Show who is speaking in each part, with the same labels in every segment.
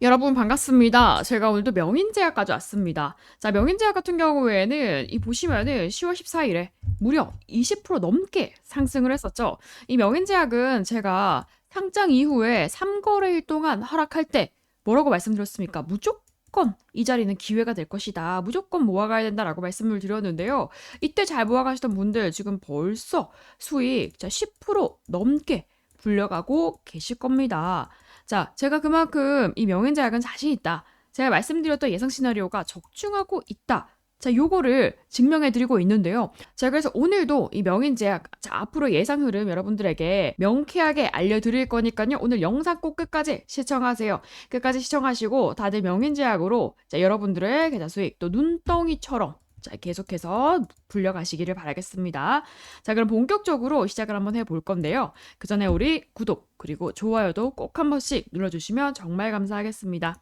Speaker 1: 여러분 반갑습니다. 제가 오늘도 명인제약 가져왔습니다. 자, 명인제약 같은 경우에는 이 보시면은 10월 14일에 무려 20% 넘게 상승을 했었죠. 이 명인제약은 제가 상장 이후에 3거래일 동안 하락할 때 뭐라고 말씀드렸습니까? 무조건 이 자리는 기회가 될 것이다. 무조건 모아가야 된다라고 말씀을 드렸는데요. 이때 잘 모아가시던 분들 지금 벌써 수익 10% 넘게 불려가고 계실 겁니다. 자, 제가 그만큼 이 명인제약은 자신 있다. 제가 말씀드렸던 예상 시나리오가 적중하고 있다. 자, 요거를 증명해 드리고 있는데요. 자, 그래서 오늘도 이 명인 제약, 자, 앞으로 예상 흐름 여러분들에게 명쾌하게 알려드릴 거니까요. 오늘 영상 꼭 끝까지 시청하세요. 끝까지 시청하시고 다들 명인 제약으로 자, 여러분들의 계좌 수익 또 눈덩이처럼 자, 계속해서 불려가시기를 바라겠습니다. 자, 그럼 본격적으로 시작을 한번 해볼 건데요. 그 전에 우리 구독, 그리고 좋아요도 꼭 한 번씩 눌러주시면 정말 감사하겠습니다.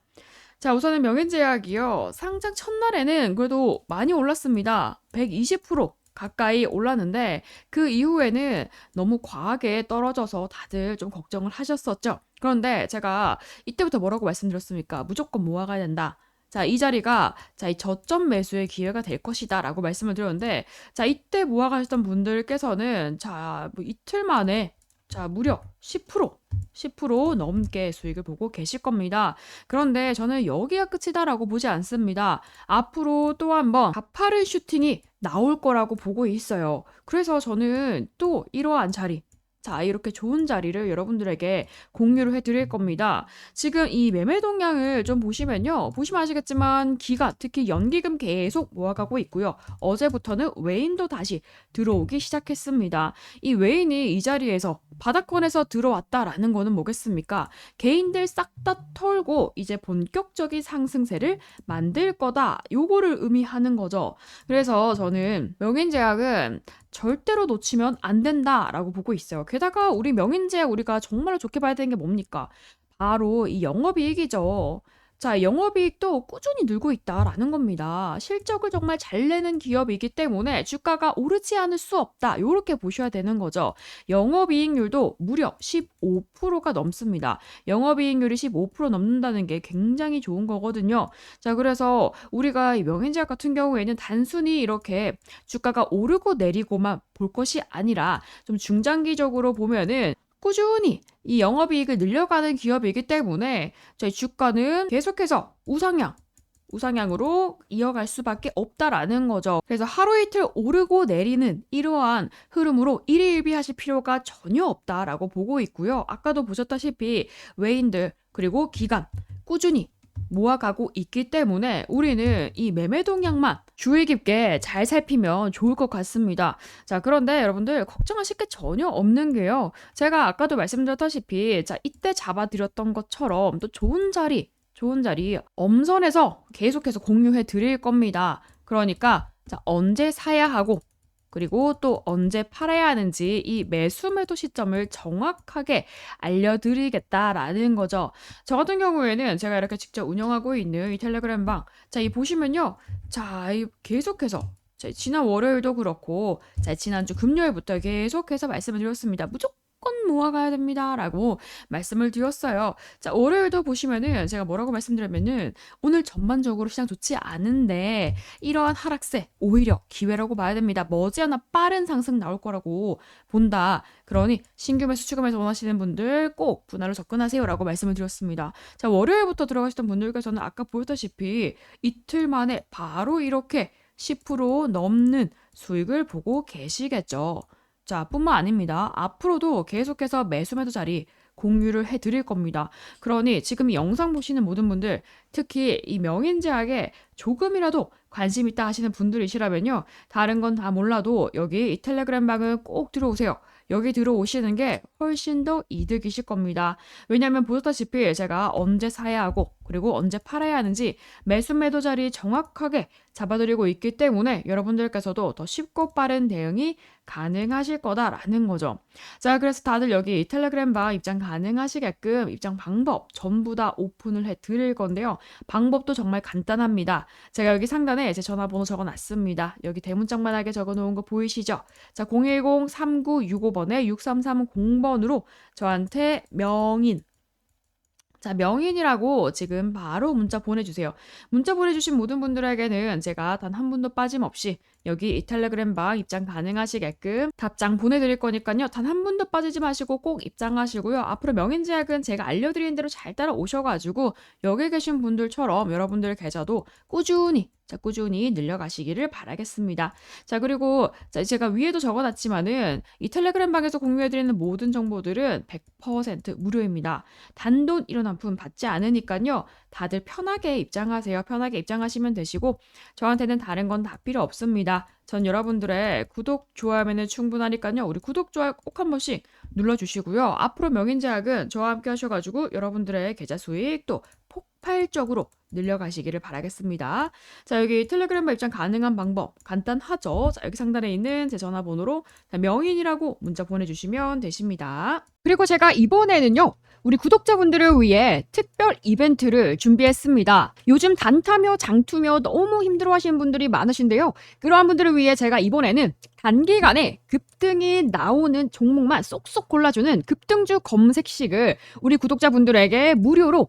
Speaker 1: 자, 우선은 명인제약이요. 상장 첫날에는 그래도 많이 올랐습니다. 120% 가까이 올랐는데 그 이후에는 너무 과하게 떨어져서 다들 좀 걱정을 하셨었죠. 그런데 제가 이때부터 뭐라고 말씀드렸습니까? 무조건 모아가야 된다. 자, 이 자리가 자, 이 저점 매수의 기회가 될 것이다 라고 말씀을 드렸는데 자, 이때 모아가셨던 분들께서는 자, 뭐 이틀 만에 자, 무려 10% 10% 넘게 수익을 보고 계실 겁니다. 그런데 저는 여기가 끝이다라고 보지 않습니다. 앞으로 또 한번 가파른 슈팅이 나올 거라고 보고 있어요. 그래서 저는 또 이러한 자리, 자, 이렇게 좋은 자리를 여러분들에게 공유를 해드릴 겁니다. 지금 이 매매 동향을 좀 보시면요. 보시면 아시겠지만 기가 특히 연기금 계속 모아가고 있고요. 어제부터는 외인도 다시 들어오기 시작했습니다. 이 외인이 이 자리에서 바닥권에서 들어왔다라는 거는 뭐겠습니까? 개인들 싹 다 털고 이제 본격적인 상승세를 만들 거다. 요거를 의미하는 거죠. 그래서 저는 명인제약은 절대로 놓치면 안 된다라고 보고 있어요. 게다가 우리 명인제약 우리가 정말로 좋게 봐야 되는 게 뭡니까? 바로 이 영업이익이죠. 자, 영업이익도 꾸준히 늘고 있다라는 겁니다. 실적을 정말 잘 내는 기업이기 때문에 주가가 오르지 않을 수 없다. 이렇게 보셔야 되는 거죠. 영업이익률도 무려 15%가 넘습니다. 영업이익률이 15% 넘는다는 게 굉장히 좋은 거거든요. 자, 그래서 우리가 이 명인제약 같은 경우에는 단순히 이렇게 주가가 오르고 내리고만 볼 것이 아니라 좀 중장기적으로 보면은 꾸준히 이 영업이익을 늘려가는 기업이기 때문에 저희 주가는 계속해서 우상향, 우상향으로 이어갈 수밖에 없다라는 거죠. 그래서 하루 이틀 오르고 내리는 이러한 흐름으로 일희일비하실 필요가 전혀 없다라고 보고 있고요. 아까도 보셨다시피 외인들 그리고 기관 꾸준히 모아가고 있기 때문에 우리는 이 매매 동향만 주의 깊게 잘 살피면 좋을 것 같습니다. 자, 그런데 여러분들 걱정하실 게 전혀 없는 게요. 제가 아까도 말씀드렸다시피 자, 이때 잡아드렸던 것처럼 또 좋은 자리, 좋은 자리 엄선해서 계속해서 공유해 드릴 겁니다. 그러니까 자, 언제 사야 하고 그리고 또 언제 팔아야 하는지 이 매수 매도 시점을 정확하게 알려드리겠다라는 거죠. 저 같은 경우에는 제가 이렇게 직접 운영하고 있는 이 텔레그램 방, 자, 이 보시면요. 자, 이 계속해서 자, 지난 월요일도 그렇고, 자, 지난주 금요일부터 계속해서 말씀을 드렸습니다. 무조건 무조건 모아가야 됩니다 라고 말씀을 드렸어요. 자, 월요일도 보시면은 제가 뭐라고 말씀드렸면은 오늘 전반적으로 시장 좋지 않은데 이러한 하락세 오히려 기회라고 봐야 됩니다. 머지않아 빠른 상승 나올 거라고 본다. 그러니 신규 매수 매수 원하시는 분들 꼭 분할로 접근하세요 라고 말씀을 드렸습니다. 자, 월요일부터 들어가시던 분들께서는 아까 보였다시피 이틀 만에 바로 이렇게 10% 넘는 수익을 보고 계시겠죠. 자, 뿐만 아닙니다. 앞으로도 계속해서 매수 매도 자리 공유를 해 드릴 겁니다. 그러니 지금 이 영상 보시는 모든 분들, 특히 이 명인제약에 조금이라도 관심 있다 하시는 분들이시라면요. 다른 건 다 몰라도 여기 이 텔레그램 방은 꼭 들어오세요. 여기 들어오시는 게 훨씬 더 이득이실 겁니다. 왜냐하면 보셨다시피 제가 언제 사야 하고 그리고 언제 팔아야 하는지 매수 매도 자리 정확하게 잡아드리고 있기 때문에 여러분들께서도 더 쉽고 빠른 대응이 가능하실 거다라는 거죠. 자, 그래서 다들 여기 텔레그램 방 입장 가능하시게끔 입장 방법 전부 다 오픈을 해 드릴 건데요. 방법도 정말 간단합니다. 제가 여기 상단에 제 전화번호 적어 놨습니다. 여기 대문짝만하게 적어 놓은 거 보이시죠? 자, 010-3965번에 6330번으로 저한테 명인 자, 명인이라고 지금 바로 문자 보내주세요. 문자 보내주신 모든 분들에게는 제가 단 한 분도 빠짐없이 여기 이 텔레그램 방 입장 가능하시게끔 답장 보내드릴 거니까요. 단 한 분도 빠지지 마시고 꼭 입장하시고요. 앞으로 명인제약은 제가 알려드린 대로 잘 따라오셔가지고 여기 계신 분들처럼 여러분들 계좌도 꾸준히 자, 꾸준히 늘려가시기를 바라겠습니다. 자, 그리고 자, 제가 위에도 적어놨지만은 이 텔레그램 방에서 공유해드리는 모든 정보들은 100% 무료입니다. 단돈 일원 한 푼 받지 않으니까요. 다들 편하게 입장하세요. 편하게 입장하시면 되시고 저한테는 다른 건 다 필요 없습니다. 전 여러분들의 구독, 좋아요면 충분하니까요. 우리 구독, 좋아요 꼭 한 번씩 눌러주시고요. 앞으로 명인제약은 저와 함께 하셔가지고 여러분들의 계좌 수익 또 폭발적으로 늘려가시기를 바라겠습니다. 자, 여기 텔레그램 입장 가능한 방법 간단하죠. 자, 여기 상단에 있는 제 전화번호로 명인이라고 문자 보내주시면 되십니다. 그리고 제가 이번에는요. 우리 구독자분들을 위해 특별 이벤트를 준비했습니다. 요즘 단타며 장투며 너무 힘들어 하시는 분들이 많으신데요. 그러한 분들을 위해 제가 이번에는 단기간에 급등이 나오는 종목만 쏙쏙 골라주는 급등주 검색식을 우리 구독자분들에게 무료로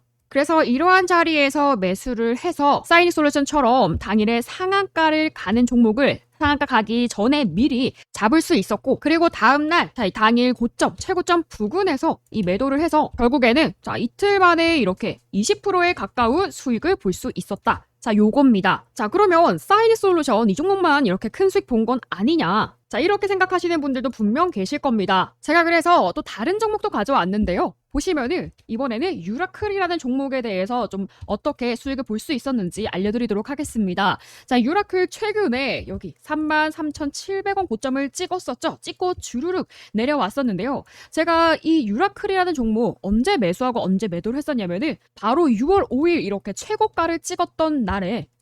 Speaker 1: 그래서 이러한 자리에서 매수를 해서 사이닉 솔루션처럼 당일에 상한가를 가는 종목을 상한가 가기 전에 미리 잡을 수 있었고 그리고 다음날 당일 고점 최고점 부근에서 이 매도를 해서 결국에는 자 이틀 만에 이렇게 20%에 가까운 수익을 볼 수 있었다. 자 요겁니다. 자 그러면 사이닉 솔루션 이 종목만 이렇게 큰 수익 본 건 아니냐? 자 이렇게 생각하시는 분들도 분명 계실 겁니다. 제가 그래서 또 다른 종목도 가져왔는데요. 보시면은 이번에는 유라클이라는 종목에 대해서 좀 어떻게 수익을 볼 수 있었는지 알려드리도록 하겠습니다. 자, 유라클 최근에 여기 33,700원 고점을 찍었었죠. 찍고 주르륵 내려왔었는데요. 제가 이 유라클이라는 종목 언제 매수하고 언제 매도를 했었냐면은 바로 6월 5일 이렇게 최고가를 찍었던 날에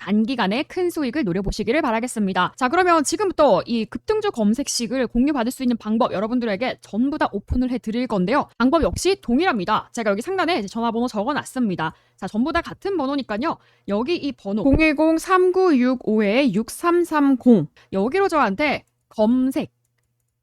Speaker 1: 단기간에 큰 수익을 노려보시기를 바라겠습니다. 자, 그러면 지금부터 이 급등주 검색식을 공유받을 수 있는 방법 여러분들에게 전부 다 오픈을 해드릴 건데요. 방법 역시 동일합니다. 제가 여기 상단에 전화번호 적어놨습니다. 자, 전부 다 같은 번호니까요. 여기 이 번호 010-3965-6330 여기로 저한테 검색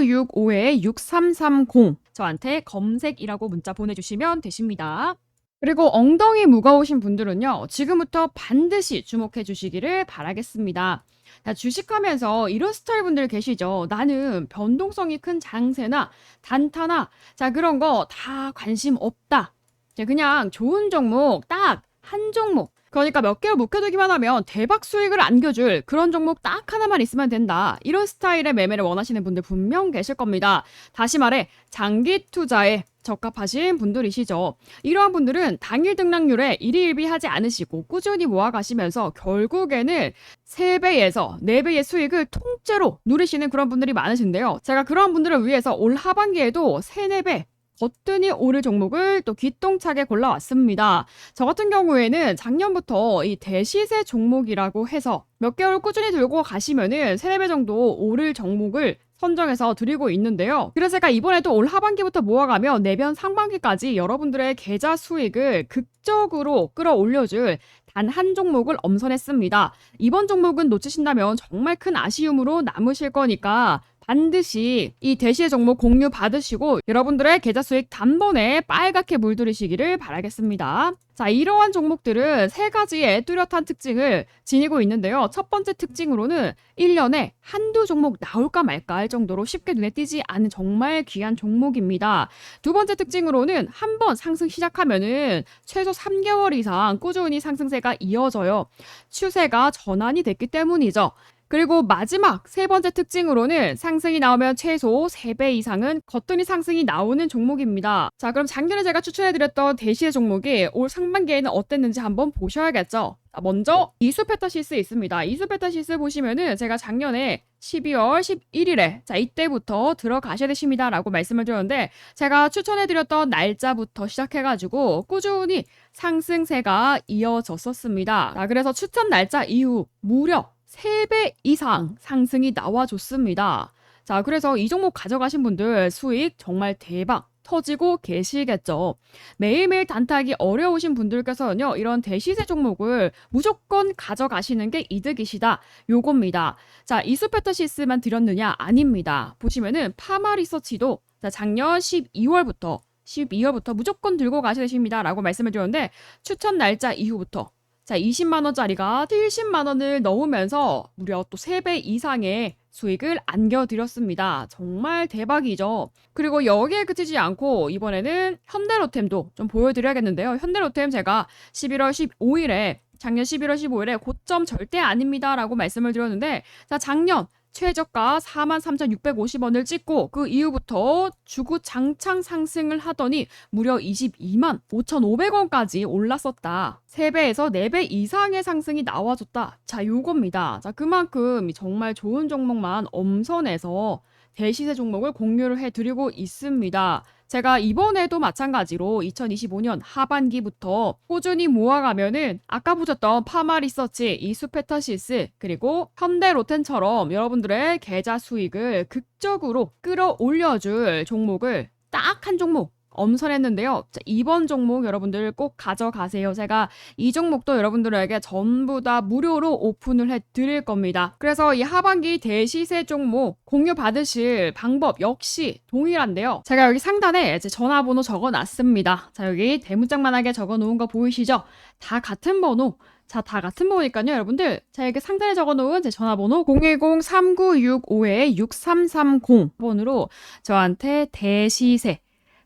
Speaker 1: 010-3965-6330 저한테 검색이라고 문자 보내주시면 되십니다. 그리고 엉덩이 무거우신 분들은요, 지금부터 반드시 주목해 주시기를 바라겠습니다. 자, 주식하면서 이런 스타일 분들 계시죠? 나는 변동성이 큰 장세나 단타나, 자, 그런 거 다 관심 없다. 자, 그냥 좋은 종목 딱 한 종목. 그러니까 몇 개를 묵혀두기만 하면 대박 수익을 안겨줄 그런 종목 딱 하나만 있으면 된다. 이런 스타일의 매매를 원하시는 분들 분명 계실 겁니다. 다시 말해, 장기 투자에 적합하신 분들이시죠. 이러한 분들은 당일 등락률에 일희일비 하지 않으시고 꾸준히 모아가시면서 결국에는 3배에서 4배의 수익을 통째로 누리시는 그런 분들이 많으신데요. 제가 그런 분들을 위해서 올 하반기에도 3, 4배 거뜬히 오를 종목을 또 기똥차게 골라왔습니다. 저 같은 경우에는 작년부터 이 대시세 종목이라고 해서 몇 개월 꾸준히 들고 가시면은 3, 4배 정도 오를 종목을 선정해서 드리고 있는데요. 그래서 제가 이번에도 올 하반기부터 모아가며 내년 상반기까지 여러분들의 계좌 수익을 극적으로 끌어올려줄 단 한 종목을 엄선했습니다. 이번 종목은 놓치신다면 정말 큰 아쉬움으로 남으실 거니까 반드시 이 대시의 종목 공유 받으시고 여러분들의 계좌 수익 단번에 빨갛게 물들이시기를 바라겠습니다. 자, 이러한 종목들은 세 가지의 뚜렷한 특징을 지니고 있는데요. 첫 번째 특징으로는 1년에 한두 종목 나올까 말까 할 정도로 쉽게 눈에 띄지 않은 정말 귀한 종목입니다. 두 번째 특징으로는 한 번 상승 시작하면은 최소 3개월 이상 꾸준히 상승세가 이어져요. 추세가 전환이 됐기 때문이죠. 그리고 마지막 세 번째 특징으로는 상승이 나오면 최소 3배 이상은 거뜬히 상승이 나오는 종목입니다. 자, 그럼 작년에 제가 추천해드렸던 대시의 종목이 올 상반기에는 어땠는지 한번 보셔야겠죠. 자, 먼저 이수페타시스 있습니다. 이수페타시스 보시면은 제가 작년에 12월 11일에 자 이때부터 들어가셔야 되십니다라고 말씀을 드렸는데 제가 추천해드렸던 날짜부터 시작해가지고 꾸준히 상승세가 이어졌었습니다. 자, 그래서 추천 날짜 이후 무려 3배 이상 상승이 나와줬습니다. 자, 그래서 이 종목 가져가신 분들 수익 정말 대박 터지고 계시겠죠. 매일매일 단타하기 어려우신 분들께서는요, 이런 대시세 종목을 무조건 가져가시는 게 이득이시다. 요겁니다. 자, 이수페터시스만 드렸느냐? 아닙니다. 보시면은 파마 리서치도 자, 작년 12월부터 12월부터 무조건 들고 가셔야 되십니다. 라고 말씀을 드렸는데, 추천 날짜 이후부터 자, 20만 원짜리가 70만 원을 넣으면서 무려 또 3배 이상의 수익을 안겨드렸습니다. 정말 대박이죠. 그리고 여기에 그치지 않고 이번에는 현대로템도 좀 보여드려야겠는데요. 현대로템 제가 11월 15일에 작년 11월 15일에 고점 절대 아닙니다. 라고 말씀을 드렸는데 자, 작년 최저가 43,650원을 찍고 그 이후부터 주구 장창 상승을 하더니 무려 22만 5,500원까지 올랐었다. 3배에서 4배 이상의 상승이 나와줬다. 자, 요겁니다. 자, 그만큼 정말 좋은 종목만 엄선해서 대시세 종목을 공유를 해드리고 있습니다. 제가 이번에도 마찬가지로 2025년 하반기부터 꾸준히 모아가면은 아까 보셨던 파마 리서치, 이수페타시스 그리고 현대 로텐처럼 여러분들의 계좌 수익을 극적으로 끌어올려줄 종목을 딱 한 종목 엄선했는데요. 자, 이번 종목 여러분들 꼭 가져가세요. 제가 이 종목도 여러분들에게 전부 다 무료로 오픈을 해 드릴 겁니다. 그래서 이 하반기 대시세 종목 공유 받으실 방법 역시 동일한데요. 제가 여기 상단에 제 전화번호 적어 놨습니다. 자, 여기 대문짝만하게 적어 놓은 거 보이시죠? 다 같은 번호. 자, 다 같은 번호니까요, 여러분들. 자, 여기 상단에 적어 놓은 제 전화번호 010-3965-6330 번으로 저한테 대시세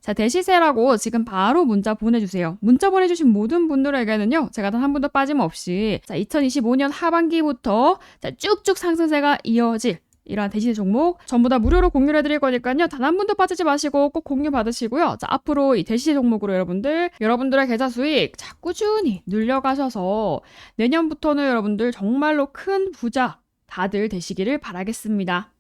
Speaker 1: 자, 대시세라고 지금 바로 문자 보내주세요. 문자 보내주신 모든 분들에게는요, 제가 단 한 분도 빠짐없이, 자, 2025년 하반기부터, 자, 쭉쭉 상승세가 이어질, 이러한 대시세 종목 전부 다 무료로 공유를 해드릴 거니까요. 단 한 분도 빠지지 마시고 꼭 공유 받으시고요. 자, 앞으로 이 대시세 종목으로 여러분들, 여러분들의 계좌 수익 자, 꾸준히 늘려가셔서 내년부터는 여러분들 정말로 큰 부자 다들 되시기를 바라겠습니다.